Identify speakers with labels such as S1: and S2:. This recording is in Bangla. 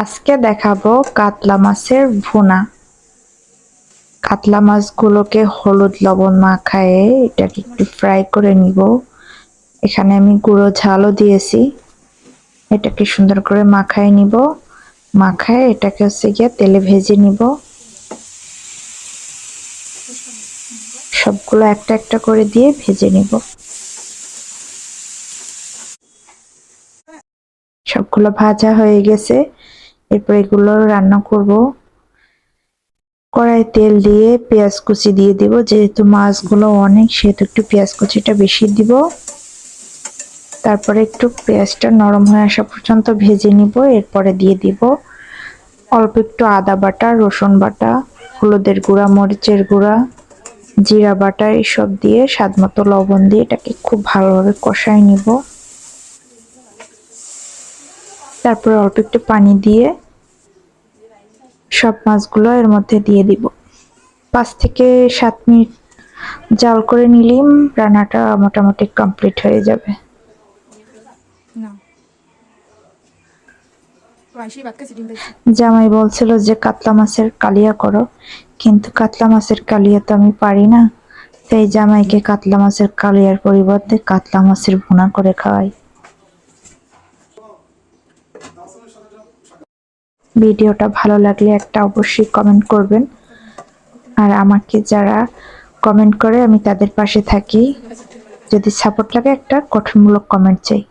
S1: আজকে দেখাবো কাতলা মাছের ভুনা। কাতলা মাছগুলোকে হলুদ লবণ মাখায়ে এটাকে একটু ফ্রাই করে নিব। এখানে আমি গুঁড়ো ঝালও দিয়েছি। এটাকে সুন্দর করে মাখায় নিব। মাখায় এটাকে হচ্ছে গিয়ে তেলে ভেজে নিব। সবগুলো একটা একটা করে দিয়ে ভেজে নিব। সবগুলো ভাজা হয়ে গেছে। এরপর এগুলো রান্না করব। কড়াই তেল দিয়ে পেঁয়াজ কুচি দিয়ে দিব। যেহেতু মাছগুলো অনেক, সেহেতু একটু পেঁয়াজ কুচিটা বেশি দিব। তারপরে একটু পেঁয়াজটা নরম হয়ে আসা পর্যন্ত ভেজে নিব। এরপরে দিয়ে দিব অল্প একটু আদা বাটা, রসুন বাটা, হলুদের গুঁড়া, মরিচের গুঁড়া, জিরা বাটা, এসব দিয়ে স্বাদ মতো লবণ দিয়ে এটাকে খুব ভালোভাবে কষাই নিব। তারপরে অল্প একটু পানি দিয়ে সব মাছগুলো এর মধ্যে দিয়ে দিব। পাঁচ থেকে সাত মিনিট জাল করে নিলেই রান্নাটা মোটামুটি কমপ্লিট হয়ে যাবে। জামাই বলছিল যে কাতলা মাছের কালিয়া করো কিন্তু কাতলা মাছের কালিয়া তো আমি পারি না। সেই জামাইকে কাতলা মাছের কালিয়ার পরিবর্তে কাতলা মাছের ভুনা করে খাওয়াই। ভিডিওটা ভালো লাগলে একটা অবশ্যই কমেন্ট করবেন। আর আমাকে যারা কমেন্ট করে, আমি তাদের পাশে থাকি। যদি সাপোর্ট লাগে একটা গঠনমূলক কমেন্ট চাই।